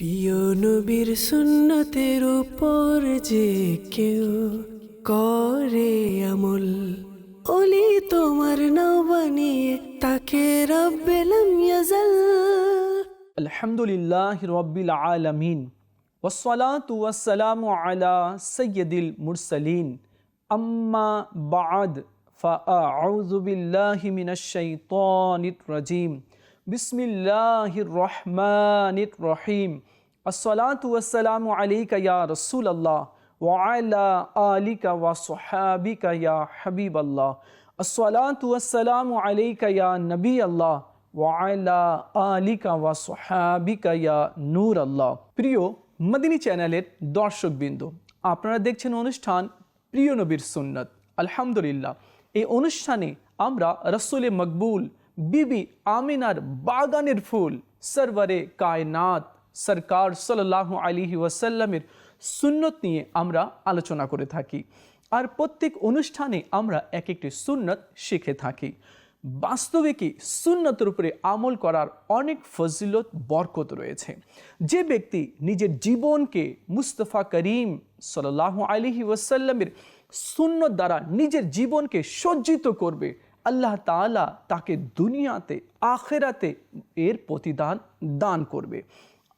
প্রিয় নবীর সুন্নতের উপর যে কেউ করে আমল, অলি তোমার নাও বানিয়ে তাকে রব্বেলাম ইয়াজাল। আলহামদুলিল্লাহ রব্বিল আলামিন, ওয়াসসালাতু ওয়াসসালামু আলা সাইয়্যিদিল মুরসালিন। আম্মা বা'দ, ফাআউযু বিল্লাহি মিনাশ শাইতানির রাজীম। بسم الله الرحمن الرحيم الصلاة والسلام عليك يا رسول الله وعلى آلك وصحابك يا حبيب الله الصلاة والسلام عليك يا نبي الله ওয়াইলা আলিকা ওয়া সোহাবিকা ইয়া নূর আল্লাহ প্রিয় মদিনী চ্যানেলের দর্শকবৃন্দ আপনারা দেখছেন অনুষ্ঠান প্রিয় নবীর সুন্নত আলহামদুলিল্লাহ এই অনুষ্ঠানে আমরা রসুলে মকবুল বিবি আমিনার বাগানের ফুল। সরওয়ারে কায়নাত। সরকার সাল্লাহ আলিহি ওয়াসাল্লামের সুন্নত নিয়ে আমরা আলোচনা করে থাকি। আর প্রত্যেক অনুষ্ঠানে আমরা এক একটি সুন্নত শিখে থাকি। বাস্তবে কি সুন্নতের উপরে আমল করার অনেক ফজিলত, বরকত রয়েছে। যে ব্যক্তি নিজের জীবনকে মুস্তফা করিম সাল্লাহ আলিহি ওয়াসাল্লামের সুন্নত দ্বারা নিজের জীবনকে সজ্জিত করবে আল্লাহ তাআলা তাকে দুনিয়াতে, আখেরাতে এর প্রতিদান দান করবে।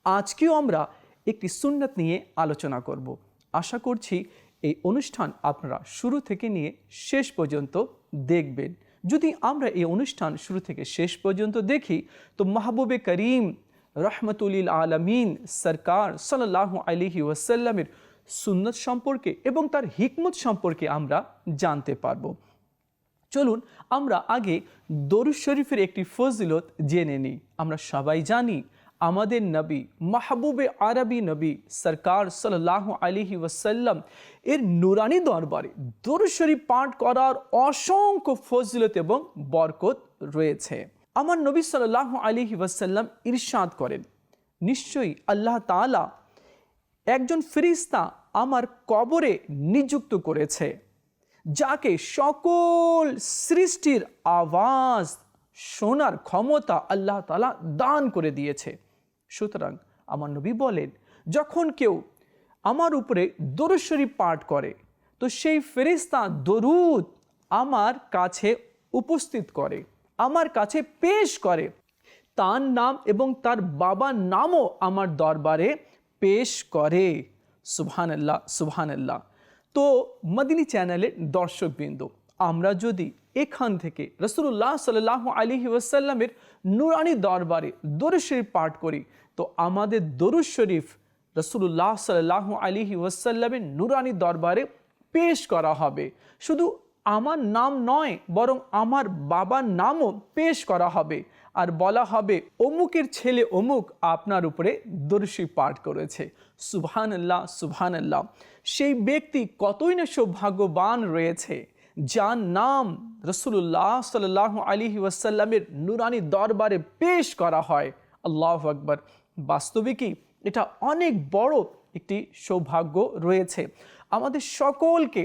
আজকেও আমরা একটি সুন্নত নিয়ে আলোচনা করব। আশা করছি এই অনুষ্ঠান আপনারা শুরু থেকে নিয়ে শেষ পর্যন্ত দেখবেন। যদি আমরা এই অনুষ্ঠান শুরু থেকে শেষ পর্যন্ত দেখি, তো মাহবুবে করিম রহমতুলিল আলমিন সরকার সাল্লাহ আলিহি ওয়াসাল্লামের সুন্নত সম্পর্কে এবং তার হিকমত সম্পর্কে আমরা জানতে পারব। চলুন আমরা আগে দরুদ শরীফের একটি ফজিলত জেনে নিই। আমরা সবাই জানি, আমাদের নবী, মাহবুবে আরবি নবী সরকার সাল্লাহ আলিহি ওয়াসাল্লাম এর নুরানি দরবারে দরুদ শরীফ পাঠ করার অসংখ্য ফজিলত এবং বরকত রয়েছে। আমার নবী সাল্লাহ আলিহি ওয়াসাল্লাম ইরশাদ করেন, নিশ্চয়ই আল্লাহ তাআলা একজন ফিরিস্তা আমার কবরে নিযুক্ত করেছে। যাকে সকল সৃষ্টির আওয়াজ, শোনার ক্ষমতা আল্লাহ তালা দান করে দিয়েছে। সুতরাং আমার নবী বলেন, যখন কেউ আমার উপরে দরুদ শরীফ পাঠ করে, তো সেই ফেরিস্তা দরুদ আমার কাছে উপস্থিত করে, আমার কাছে পেশ করে। তার নাম এবং তার বাবার নামও আমার দরবারে পেশ করে। সুবহানাল্লাহ সুবহানাল্লাহ। তো মদিনী চ্যানেলের দর্শকবৃন্দ, আমরা যদি এখান থেকে রসুল্লাহ সাল্লাহ আলিহি ওয়াসাল্লামের নুরানি দরবারে দরুদ শরীফ পাঠ করি, তো আমাদের দরুদ শরীফ রসুল্লাহ সাল্লাহ আলিহি ওয়াসাল্লামের নুরানি দরবারে পেশ করা হবে। শুধু আমার নাম নয়, বরং আমার বাবার নামও পেশ করা হবে। আর বলা হবে, অমুকের ছেলে অমুক আপনার উপরে দর্শী পাঠ করেছে। সুবহান আল্লাহ সুবহান আল্লাহ সেই ব্যক্তি কতই না সৌভাগ্যবান রয়েছে, যার নাম রসুল্লাহ সাল্লাহ আলিহি ওয়াসাল্লামের নুরানি দরবারে পেশ করা হয়। আল্লাহ আকবর। বাস্তবে কি এটা অনেক বড় একটি সৌভাগ্য রয়েছে। আমাদের সকলকে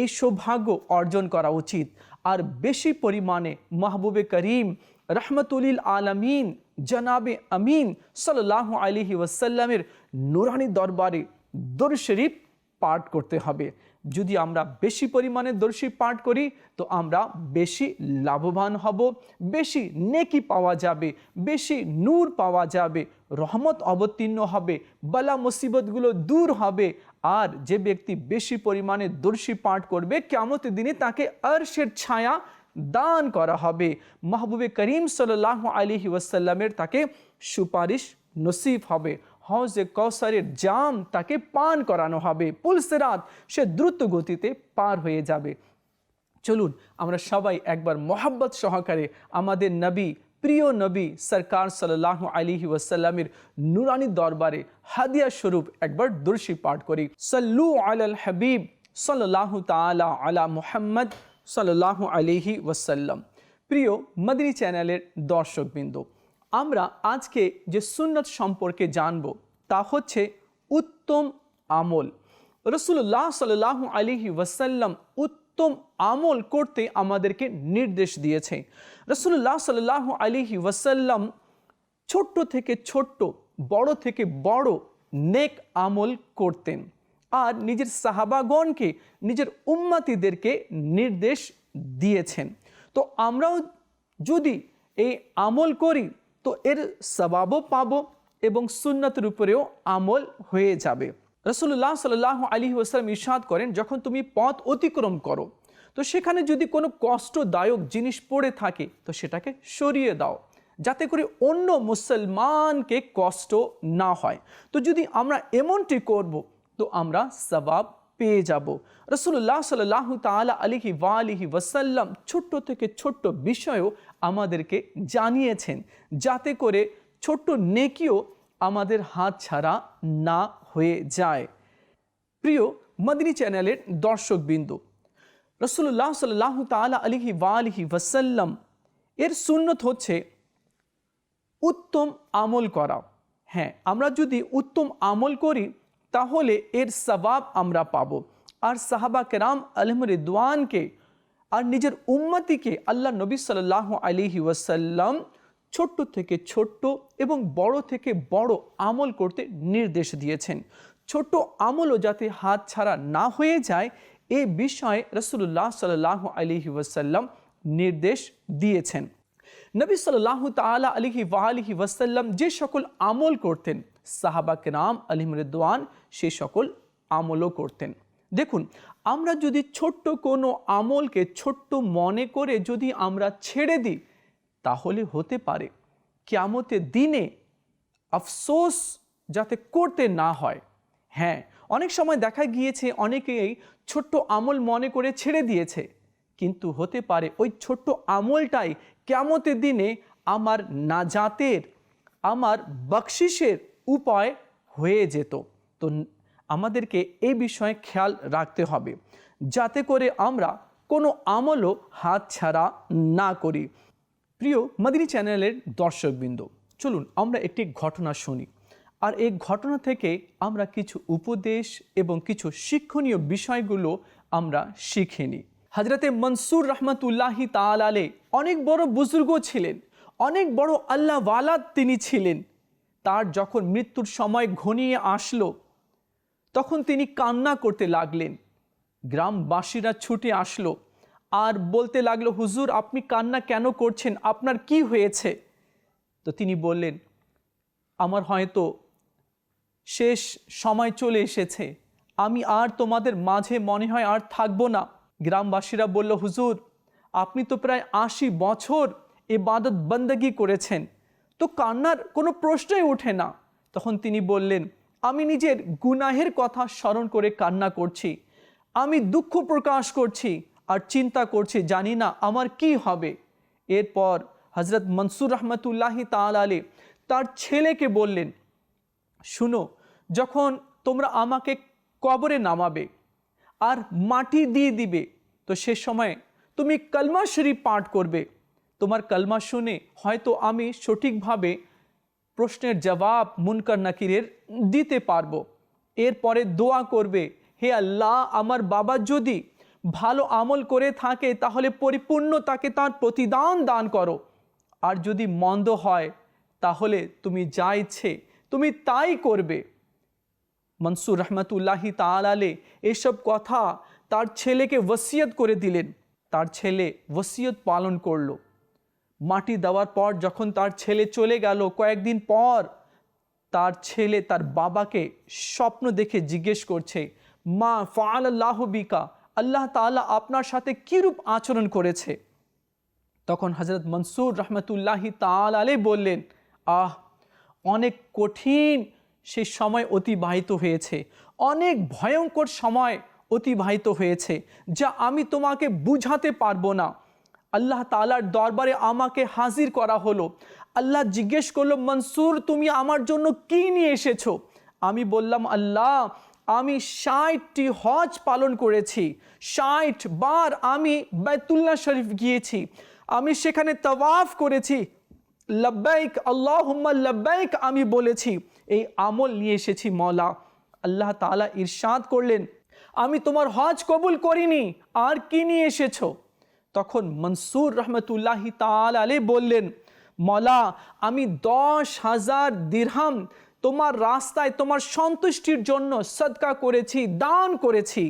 এই সৌভাগ্য অর্জন করা উচিত। আর বেশি পরিমাণে মাহবুবে করিম রহমতুলিল আলমিন, জনাবে আমিন সাল্লাহ আলিহি ওয়াসাল্লামের নুরানি দরবারে দর শরীফ পাঠ করতে হবে। যদি আমরা বেশি পরিমাণে দর্শী পাঠ করি, তো আমরা বেশি লাভবান হব, বেশি নেকি পাওয়া যাবে, বেশি নূর পাওয়া যাবে, রহমত অবতীর্ণ হবে, বালা মুসিবতগুলো দূর হবে। আর যে ব্যক্তি বেশি পরিমাণে দর্শী পাঠ করবে কেমত দিনে তাকে আরশের ছায়া দান করা হবে। মাহবুবে করিম সাল্লাহ আলিহি ওয়াসাল্লামের তাকে সুপারিশ নসিব হবে। হজে কৌসারের জাম তাকে পান করানো হবে। পুলসেরাত সে দ্রুত গতিতে পার হয়ে যাবে। চলুন, আমরা সবাই একবার মোহাব্বত সহকারে আমাদের নবী, প্রিয় নবী সরকার সাল্লাহ আলিহি ওয়াসাল্লামের নুরানি দরবারে হাদিয়া স্বরূপ একবার দর্শী পাঠ করি। সাল্লু আলাল হাবিব সাল্লাহ তালা আলা মুহাম্মদ সাল্লাহ আলিহি ওয়াসাল্লাম। প্রিয় মদিনী চ্যানেলের দর্শকবৃন্দ আমরা আজকে যে সুন্নত সম্পর্কে জানব, তা হচ্ছে উত্তম আমল। রসুল্লাহ সাল্লাহ আলিহি ওয়াসাল্লাম উত্তম আমল করতে আমাদেরকে নির্দেশ দিয়েছে। রসুল্লাহ সাল্লাহ আলিহি ওয়াসাল্লাম ছোট্ট থেকে ছোট্ট, বড় থেকে বড় নেক আমল করতেন। আর নিজের সাহাবাগণকে, নিজের উম্মাতিদেরকে নির্দেশ দিয়েছেন। তো আমরাও যদি এই আমল করি তো এর সবাবও পাবো এবং সুন্নতের উপরেও আমল হয়ে যাবে। রসুল্লাহ সাল্লাহ আলী ওসালাম ইরশাদ করেন, যখন তুমি পথ অতিক্রম করো, তো সেখানে যদি কোনো কষ্টদায়ক জিনিস পড়ে থাকে, তো সেটাকে সরিয়ে দাও, যাতে করে অন্য মুসলমানকে কষ্ট না হয়। তো যদি আমরা এমনটি করব, তো আমরা সবাব পেয়ে যাব। রসুল্লাহ সাল্লাহ তালা আলিহি ওয়ালিহি ওয়াসাল্লাম ছোট্ট থেকে ছোট্ট বিষয়ও আমাদেরকে জানিয়েছেন। যাতে করে ছোট্ট নেকিও আমাদের হাত ছাড়া না হয়ে যায়। প্রিয়, মদিনী চ্যানেলের দর্শকবিন্দু রসুল্লাহ সাল্লাহ তালা আলিহি ওয়ালিহি ওয়াসাল্লাম এর সুন্নত হচ্ছে উত্তম আমল করা। হ্যাঁ আমরা যদি উত্তম আমল করি তাহলে এর সবাব আমরা পাব। আর সাহাবা কেরাম আলম রিদওয়ানকে আর নিজের উম্মতিকে আল্লাহ নবী সাল্লাহ আলিহি ওয়াসাল্লাম ছোট্ট থেকে ছোট্ট এবং বড় থেকে বড় আমল করতে নির্দেশ দিয়েছেন। ছোট্ট আমলও যাতে হাত ছাড়া না হয়ে যায়, এ বিষয়ে রসুল্লাহ সাল্লাহ আলিহি ওয়াসাল্লাম নির্দেশ দিয়েছেন। নবী সাল্লাহ তালা আলিহি ওয়ালিহি ওয়াসাল্লাম যে সকল আমল করতেন সাহাবা কেরাম আলিম রিদওয়ান, সে সকল আমলও করতেন। দেখুন, আমরা যদি ছোট্ট কোনো আমলকে ছোট্ট মনে করে যদি আমরা ছেড়ে দিই, তাহলে হতে পারে কেয়ামতের দিনে আফসোস যাতে করতে না হয়। হ্যাঁ অনেক সময় দেখা গিয়েছে অনেকেই ছোট্ট আমল মনে করে ছেড়ে দিয়েছে, কিন্তু হতে পারে ওই ছোট্ট আমলটাই কেমতের দিনে আমার নাজাতের, আমার বকশিসের উপায় হয়ে যেত। তো আমাদেরকে এই বিষয়ে খেয়াল রাখতে হবে। যাতে করে আমরা কোনো আমলও হাত ছাড়া না করি। প্রিয় মাদিনী চ্যানেলের দর্শকবৃন্দ, চলুন আমরা একটি ঘটনা শুনি। আর এই ঘটনা থেকে আমরা কিছু উপদেশ এবং কিছু শিক্ষণীয় বিষয়গুলো আমরা শিখে নিই। হজরতে মনসুর রহমতুল্লাহি তালালে অনেক বড় বুজুর্গ ছিলেন। অনেক বড় আল্লাহওয়ালা তিনি ছিলেন। তার যখন মৃত্যুর সময় ঘনিয়ে আসলো, তখন তিনি কান্না করতে লাগলেন। গ্রামবাসীরা ছুটে আসলো আর বলতে লাগল, হুজুর, আপনি কান্না কেন করছেন? আপনার কি হয়েছে? তো তিনি বললেন, আমার হয়তো শেষ সময় চলে এসেছে। আমি আর তোমাদের মাঝে মনে হয় আর থাকব না। গ্রামবাসীরা বলল, হুজুর, আপনি তো প্রায় আশি বছর এবাদত বন্দগি করেছেন। তো কান্নার কোনো প্রশ্নই ওঠে না। তখন তিনি বললেন, আমি নিজের গুনাহের কথা স্মরণ করে কান্না করছি। আমি দুঃখ প্রকাশ করছি আর চিন্তা করছি, জানি না আমার কি হবে। এরপর হজরত মনসুর রহমতুল্লাহি তাল আলী তার ছেলেকে বললেন, শুনো, যখন তোমরা আমাকে কবরে নামাবে আর মাটি দিয়ে দিবে, তো সে সময় তুমি কলমা শরীফ পাঠ করবে। তোমার কলমা শুনে হয়তো আমি সঠিকভাবে প্রশ্নের জবাব মুনকার নাকিরের দিতে পারব। এরপরে দোয়া করবে, হে আল্লাহ, আমার বাবা যদি ভালো আমল করে থাকে, তাহলে পরিপূর্ণ তাকে তার প্রতিদান দান করো। আর যদি মন্দ হয়, তাহলে তুমি যা ইচ্ছে, তুমি তাই করবে। মনসুর রহমতুল্লাহি তালালে এসব কথা তার ছেলেকে ওসিয়ত করে দিলেন। তার ছেলে ওসিয়ত পালন করল। মাটি দেওয়ার পর যখন তার ছেলে চলে গেল, কয়েকদিন পর তার ছেলে তার বাবাকে স্বপ্ন দেখে জিজ্ঞেস করছে, মা ফাল আল্লাহ বিকা, আল্লাহ তালা আপনার সাথে কীরূপ আচরণ করেছে? তখন হজরত মনসুর রহমতুল্লাহি তাল আলে বললেন, আহ, অনেক কঠিন সে সময় অতিবাহিত হয়েছে। অনেক ভয়ঙ্কর সময় অতিবাহিত হয়েছে যা আমি তোমাকে বুঝাতে পারব না। আল্লাহ তালার দরবারে আমাকে হাজির করা হলো। আল্লাহ জিজ্ঞেস করল, মনসুর, তুমি আমার জন্য কি নিয়ে এসেছ? আমি বললাম, আল্লাহ, আমি ষাটটি হজ পালন করেছি। ষাট বার আমি বাইতুল্লাহ শরীফ গিয়েছি। আমি সেখানে তওয়াফ করেছি। লব্বাইক আল্লাহ লব্বাইক, আমি বলেছি, এই আমল নিয়ে এসেছি মৌলা আল্লাহ তালা ইরশাদ করলেন, আমি তোমার হজ কবুল করিনি, আর কি নিয়ে এসেছ? তখন মনসুর রহমতুল্লাহি তাল আলে বললেন মলা আমি দশ হাজার দিরহাম তোমার রাস্তায় তোমার সন্তুষ্টির জন্য সদকা করেছি, দান করেছি।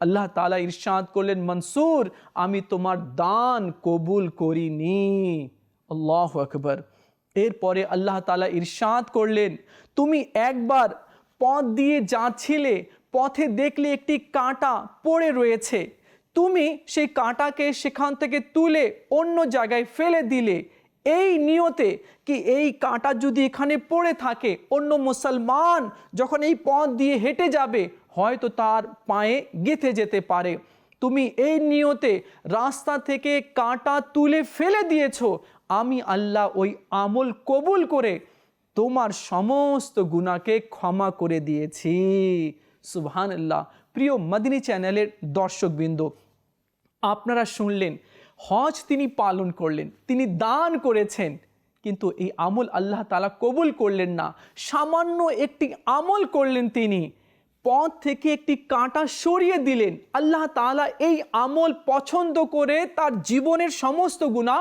আল্লাহ তালা ইরশাদ করলেন, মনসুর, আমি তোমার দান কবুল করিনি। আল্লাহ আকবর। এরপরে আল্লাহ তালা ইরশাদ করলেন, তুমি একবার পথ দিয়ে যাচ্ছিলে, পথে দেখলে একটি কাঁটা পড়ে রয়েছে তুমি সেই কাঁটাকে সেখান থেকে তুলে অন্য জায়গায় ফেলে দিলে, এই নিয়তে কি এই কাঁটা যদি এখানে পড়ে থাকে, অন্য মুসলমান যখন এই পথ দিয়ে হেঁটে যাবে, হয়তো তার পায়ে গেঁথে যেতে পারে। তুমি এই নিয়তে রাস্তা থেকে কাঁটা তুলে ফেলে দিয়েছ। আমি আল্লাহ ওই আমল কবুল করে তোমার সমস্ত গুণাকে ক্ষমা করে দিয়েছি। সুবহান আল্লাহ প্রিয় মদিনী চ্যানেলের দর্শকবৃন্দ আপনারা শুনলেন, হজ তিনি পালন করলেন, তিনি দান করেছেন, কিন্তু এই আমল আল্লাহ তালা কবুল করলেন না। সামান্য একটি আমল করলেন তিনি, পথ থেকে একটি কাঁটা সরিয়ে দিলেন। আল্লাহ তাআলা এই আমল পছন্দ করে তার জীবনের সমস্ত গুণা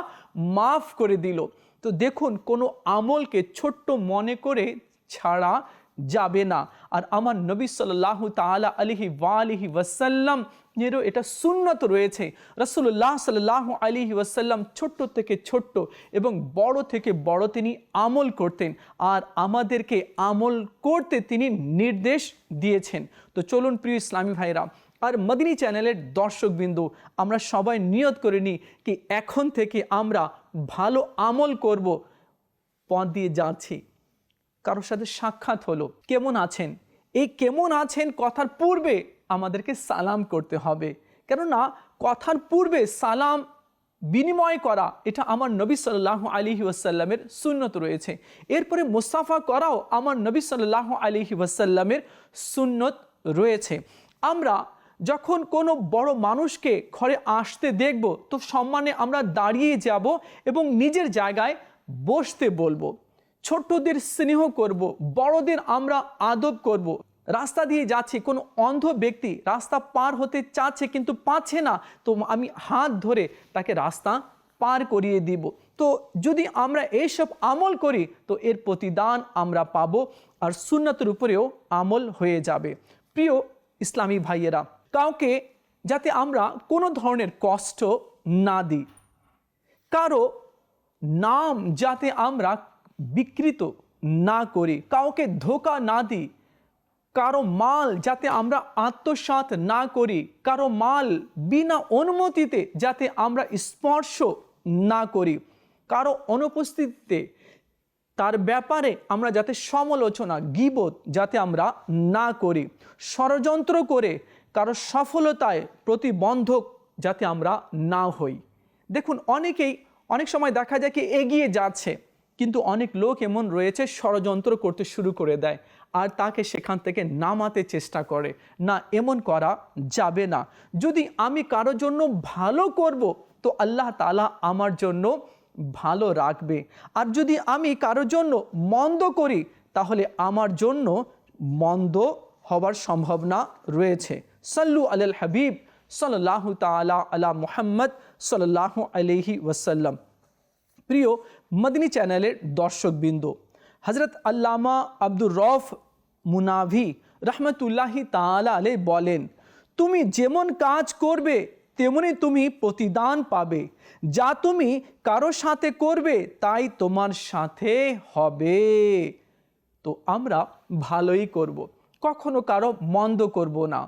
মাফ করে দিল। তো দেখুন, কোনো আমলকে ছোট্ট মনে করে ছাড়া যাবে না। আর আমার নবী সাল্লাহ তালা আলিহি ওয়ালিহি ওয়াসাল্লাম, এরও এটা সুন্নত রয়েছে। রসুল্লাহ সাল্লাহ আলিহি ওয়াসাল্লাম ছোট্ট থেকে ছোট্ট এবং বড় থেকে বড় তিনি আমল করতেন। আর আমাদেরকে আমল করতে তিনি নির্দেশ দিয়েছেন। তো চলুন প্রিয় ইসলামী ভাইরা, আর মদিনী চ্যানেলের দর্শকবিন্দু, আমরা সবাই নিয়ত করে নিই কি এখন থেকে আমরা ভালো আমল করব, পথ দিয়ে যাচ্ছি। কারোর সাথে সাক্ষাৎ হলো। কেমন আছেন? এই কেমন আছেন কথার পূর্বে আমাদেরকে সালাম করতে হবে। কেননা কথার পূর্বে সালাম বিনিময় করা, এটা আমার নবী সাল্লাহ আলিহি ওয়াসাল্লামের সুন্নত রয়েছে। এরপরে মুস্তাফা করাও আমার নবী সাল্লাহ আলিহি ওয়াসাল্লামের সুন্নত রয়েছে। আমরা যখন কোনো বড় মানুষকে ঘরে আসতে দেখব, তো সম্মানে আমরা দাঁড়িয়ে যাব এবং নিজের জায়গায় বসতে বলব। ছোট্টদের স্নেহ করব, বড়দের আমরা আদব করব। রাস্তা দিয়ে যাচ্ছি, কোনো অন্ধ ব্যক্তি রাস্তা পার হতে চাচ্ছে কিন্তু পাচ্ছে না, তো আমি হাত ধরে তাকে রাস্তা পার করিয়ে দিব। তো যদি আমরা এইসব আমল করি, তো এর প্রতিদান আমরা পাবো আর সুন্নতের উপরেও আমল হয়ে যাবে। প্রিয় ইসলামী ভাইয়েরা, কাউকে যাতে আমরা কোনো ধরনের কষ্ট না দিই, কারও নাম যাতে আমরা বিকৃত না করি, কাউকে ধোকা না দিই, কারও মাল যাতে আমরা আত্মসাৎ না করি, কারও মাল বিনা অনুমতিতে যাতে আমরা স্পর্শ না করি, কারও অনুপস্থিতিতে তার ব্যাপারে আমরা যাতে সমালোচনা, গিবত যাতে আমরা না করি, ষড়যন্ত্র করে কারও সফলতায় প্রতিবন্ধক যাতে আমরা না হই। দেখুন, অনেকেই অনেক সময় দেখা যায় কি এগিয়ে যাচ্ছে। কিন্তু অনেক লোক এমন রয়েছে, ষড়যন্ত্র করতে শুরু করে দেয় আর তাকে সেখান থেকে নামাতে চেষ্টা করে। না, এমন করা যাবে না। যদি আমি কারোর জন্য ভালো করব, তো আল্লাহ তালা আমার জন্য ভালো রাখবে। আর যদি আমি কারোর জন্য মন্দ করি, তাহলে আমার জন্য মন্দ হবার সম্ভাবনা রয়েছে। সাল্লু আল হাবিব সাল্লাহ তালা আলা মুহাম্মদ সাল্লাহ আলহি ওয়াসাল্লাম। প্রিয় মদিনী চ্যানেলের দর্শকবৃন্দ হজরত আল্লামা আব্দুর রফ মুনাভি রহমতুল্লাহি তালা আলে বলেন, তুমি যেমন কাজ করবে, তেমনি তুমি প্রতিদান পাবে। যা তুমি কারও সাথে করবে, তাই তোমার সাথে হবে। তো আমরা ভালোই করব। কখনো কারও মন্দ করব না।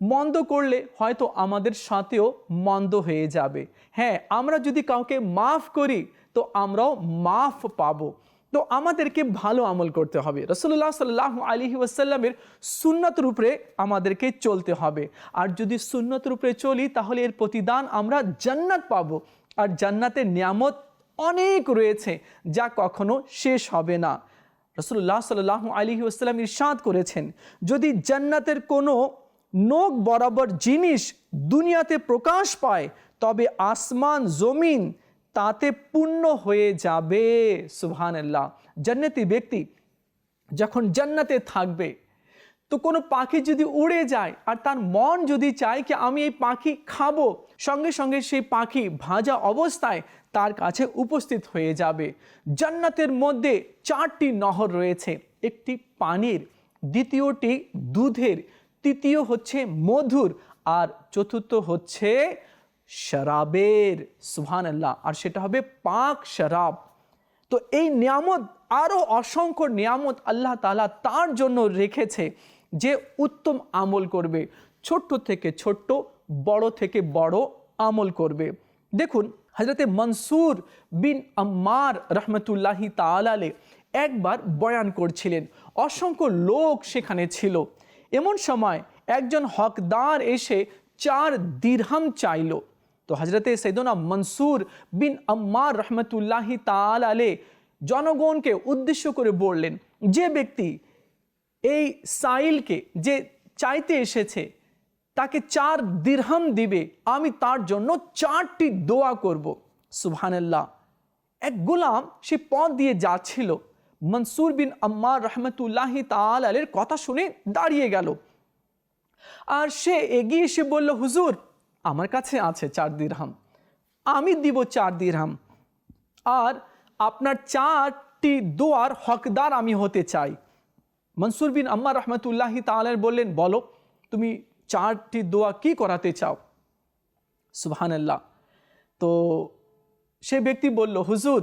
মন্দ করলে হয়তো আমাদের সাথেও মন্দ হয়ে যাবে। হ্যাঁ আমরা যদি কাউকে মাফ করি তো আমরাও মাফ পাবো। তো আমাদেরকে ভালো আমল করতে হবে। রসুল্লাহ সাল্লাহ আলহি ওয়াসাল্লামের সুন্নত রূপে আমাদেরকে চলতে হবে। আর যদি সুন্নত রূপে চলি, তাহলে এর প্রতিদান আমরা জান্নাত পাবো। আর জান্নাতের নিয়ামত অনেক রয়েছে, যা কখনো শেষ হবে না। রসুল্লাহ সাল্লাহ আলহি ওসাল্লাম ইরশাদ করেছেন, যদি জান্নাতের কোনো নোক বরাবর জিনিস দুনিয়াতে প্রকাশ পায়, তবে আসমান, জমিন তাতে পূর্ণ হয়ে যাবে। সুবহান আল্লাহ জান্নাতি ব্যক্তি যখন জান্নাতে থাকবে, তো কোনো পাখি যদি উড়ে যায় আর তার মন যদি চায় কি আমি এই পাখি খাব, সঙ্গে সঙ্গে সেই পাখি ভাজা অবস্থায় তার কাছে উপস্থিত হয়ে যাবে। জান্নাতের মধ্যে চারটি নহর রয়েছে। একটি পানির, দ্বিতীয়টি দুধের, তৃতীয় হচ্ছে মধুর, আর চতুর্থ হচ্ছে শরাবের সুহান আল্লাহ আর সেটা হবে পাক শরাব। তো এই নিয়ামত আরও অসংখ্য নিয়ামত আল্লাহ তালা তার জন্য রেখেছে যে উত্তম আমল করবে। ছোট্ট থেকে ছোট্ট, বড় থেকে বড় আমল করবে। দেখুন হজরতে মনসুর বিন আম্মার রহমতুল্লাহি তালালে একবার বয়ান করছিলেন। অসংখ্য লোক সেখানে ছিল। এমন সময় একজন হকদার এসে চার দিরহাম চাইল। তো হজরতে সৈদনা মনসুর বিন আম্মার রহমতুল্লাহি তাল আলে জনগণকে উদ্দেশ্য করে বললেন, যে ব্যক্তি এই সাইলকে যে চাইতে এসেছে, তাকে চার দিরহাম দিবে, আমি তার জন্য চারটি দোয়া করব। সুবহানাল্লাহ। এক গোলাম সে পথ দিয়ে যাচ্ছিল। মনসুর বিন আম্মার রহমতুল্লাহি তাল আলের কথা শুনে দাঁড়িয়ে গেল। আর সে এগিয়ে এসে বলল, হুজুর আমার কাছে আছে চার দিরহাম। আমি দিব চার দিরহাম। আর আপনার চারটি দোয়ার হকদার আমি হতে চাই। মনসুর বিন আম্মা রহমতুল্লাহি তালের বললেন, বলো, তুমি চারটি দোয়া কি করাতে চাও? সুবহান আল্লাহ তো সে ব্যক্তি বলল, হুজুর,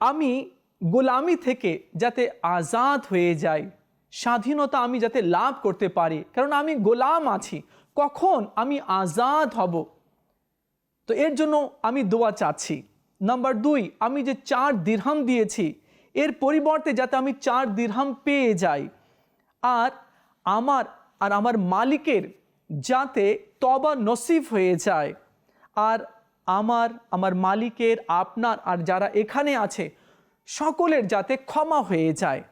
আমি গোলামি থেকে যাতে আজাদ হয়ে যাই, স্বাধীনতা আমি যাতে লাভ করতে পারি, কারণ আমি গোলাম আছি। কখন আমি আজাদ হব? তো এর জন্য আমি দোয়া চাচ্ছি। নাম্বার দুই, আমি যে চার দিরহাম দিয়েছি, এর পরিবর্তে যাতে আমি চার দিরহাম পেয়ে যাই। আর আমার আর আমার মালিকের যাতে তবা নসিব হয়ে যায়। আর আমার আমার মালিকের, আপনার, আর যারা এখানে আছে, সকলের যাতে ক্ষমা হয়ে যায়।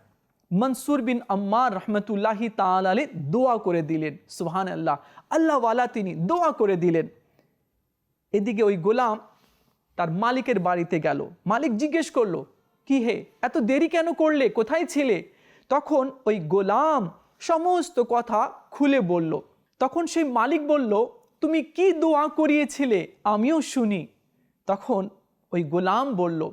মনসুর বিন আম্মার রহমতুল্লাহি তালে দোয়া করে দিলেন সুহান আল্লাহ আল্লাহওয়ালা তিনি দোয়া করে দিলেন। এদিকে ওই গোলাম তার মালিকের বাড়িতে গেল। মালিক জিজ্ঞেস করল, কি হে, এত দেরি কেন করলে? কোথায় ছিলে? তখন ওই গোলাম সমস্ত কথা খুলে বলল। তখন সেই মালিক বলল, তুমি কি দোয়া করিয়েছিলে? আমিও শুনি। তখন ওই গোলাম বলল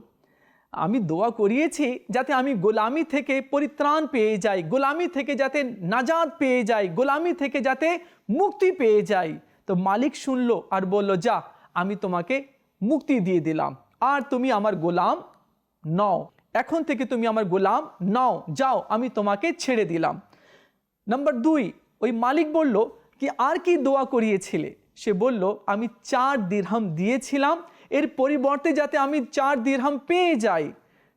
আমি দোয়া করিয়েছি যাতে আমি গোলামি থেকে পরিত্রাণ পেয়ে যাই, গোলামি থেকে যাতে নাজাদ পেয়ে যাই, গোলামি থেকে যাতে মুক্তি পেয়ে যাই। তো মালিক শুনল আর বলল, যা, আমি তোমাকে মুক্তি দিয়ে দিলাম। আর তুমি আমার গোলাম নও। এখন থেকে তুমি আমার গোলাম নও। যাও, আমি তোমাকে ছেড়ে দিলাম। নাম্বার দুই, ওই মালিক বলল কি, আর কি দোয়া করিয়েছিলে? সে বলল, আমি চার দিরহাম দিয়েছিলাম এর পরিবর্তে যাতে আমি চার দিরহাম পেয়ে যাই।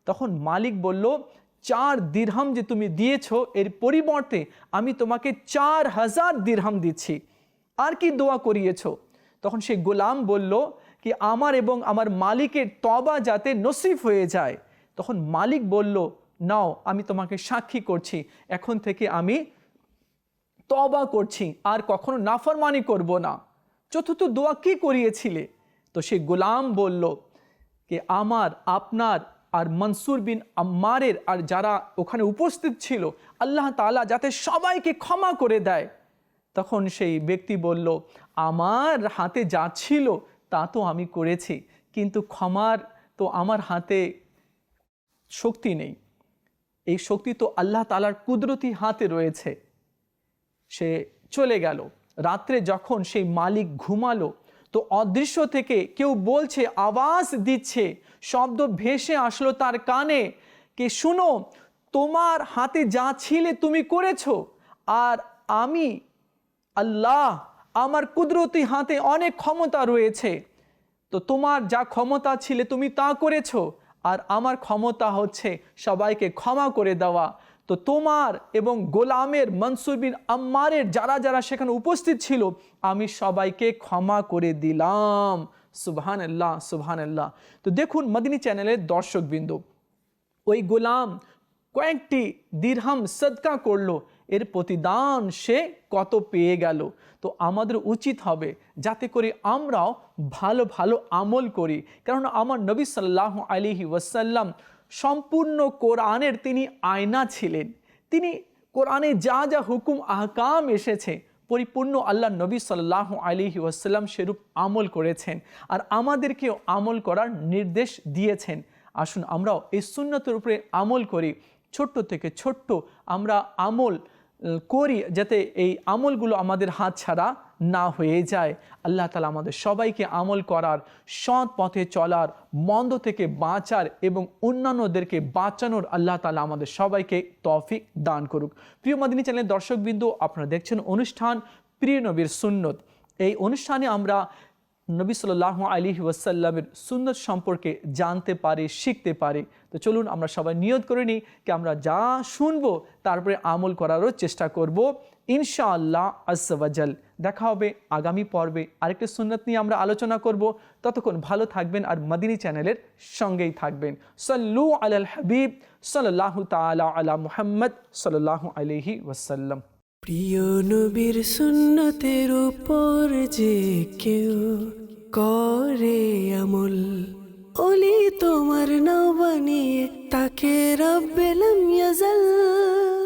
তখন মালিক বলল, চার দিরহাম যে তুমি দিয়েছ, এর পরিবর্তে আমি তোমাকে চার হাজার দিরহাম দিচ্ছি। আর কি দোয়া করিয়েছ? তখন সে গোলাম বলল, কি আমার এবং আমার মালিকের তবা যাতে নসিফ হয়ে যায়। তখন মালিক বলল, নাও, আমি তোমাকে সাক্ষী করছি। এখন থেকে আমি তবা করছি, আর কখনো নাফরমানি করব না। চতুর্থ দোয়া কি করিয়েছিলে? তো সে গোলাম বলল যে, আমার, আপনার আর মনসুর বিন আম্মারের আর যারা ওখানে উপস্থিত ছিল, আল্লাহ তালা যাতে সবাইকে ক্ষমা করে দেয়। তখন সেই ব্যক্তি বলল, আমার হাতে যা ছিল, তা তো আমি করেছি, কিন্তু ক্ষমার তো আমার হাতে শক্তি নেই। এই শক্তি তো আল্লাহ তালার কুদরতি হাতে রয়েছে। সে চলে গেল। রাত্রে যখন সেই মালিক ঘুমালো তো অদৃশ্য থেকে কেউ বলছে, আওয়াজ দিচ্ছে, শব্দ ভেসে আসলো তার কানে কে, শুনো, তোমার হাতে যা ছিলে তুমি করেছ, আর আমি, আল্লাহ, আমার কুদরতি হাতে অনেক ক্ষমতা রয়েছে। তো তোমার যা ক্ষমতা ছিলে তুমি তা করেছ, আর আমার ক্ষমতা হচ্ছে সবাইকে ক্ষমা করে দেওয়া। তো তোমার এবং গোলামের মনসুর বিন আম্মারের যারা যারা সেখানে উপস্থিত ছিল, আমি সবাইকে ক্ষমা করে দিলাম। সুবহান আল্লাহ সুবহান আল্লাহ তো দেখুন মদিনী চ্যানেলের দর্শকবৃন্দ, ওই গোলাম কয়েকটি দিরহাম সদকা করল, এর প্রতিদান সে কত পেয়ে গেল? তো আমাদের উচিত হবে যাতে করে আমরাও ভালো ভালো আমল করি। কারণ আমার নবী সাল্লাহ আলিহি ওয়াসাল্লাম সম্পূর্ণ কোরআনের তিনি আয়না ছিলেন। তিনি কোরআনে যা যা হুকুম, আহকাম এসেছে, পরিপূর্ণ আল্লাহ নবী সাল্লাহ আলিহি ওয়াসাল্লাম সেরূপ আমল করেছেন আর আমাদেরকেও আমল করার নির্দেশ দিয়েছেন। আসুন আমরাও এই সুন্নতের উপরে আমল করি। ছোট্ট থেকে ছোট্ট আমরা আমল করি যাতে এই আমলগুলো আমাদের হাত ছাড়া না হয়ে যায়। আল্লাহ তালা আমাদের সবাইকে আমল করার, সৎ পথে চলার, মন্দ থেকে বাঁচার এবং অন্যান্যদেরকে বাঁচানোর আল্লাহ তালা আমাদের সবাইকে তৌফিক দান করুক। প্রিয় মাদিনী চ্যানেলের দর্শকবৃন্দ, আপনারা দেখছেন অনুষ্ঠান প্রিয় নবীর সুন্নত। এই অনুষ্ঠানে আমরা নবী সাল্লাহ আলী ওয়াসাল্লামের সুন্নত সম্পর্কে জানতে পারি, শিখতে পারি। তো চলুন আমরা সবাই নিয়ত করে নিই কি আমরা যা শুনব তারপরে আমল করারও চেষ্টা করব। ইনশাআল্লাহ আসাল দেখা হবে আগামী পর্বে আরেকটি সুন্নত নিয়ে আমরা আলোচনা করব। ততক্ষণ ভালো থাকবেন আর মদিনী চ্যানেলের সঙ্গেই থাকবেন। সাল্লু আলাল হাবিব সাল্লাহ তালা আলা মুহাম্মদ সাল্লাহ আলহি ওয়াসাল্লাম। প্রিয় নবীর সুন্নতের উপর যে কেউ করে আমল ওলি তোমার নাও তাকে রব্বেলাম ইয়াজাল।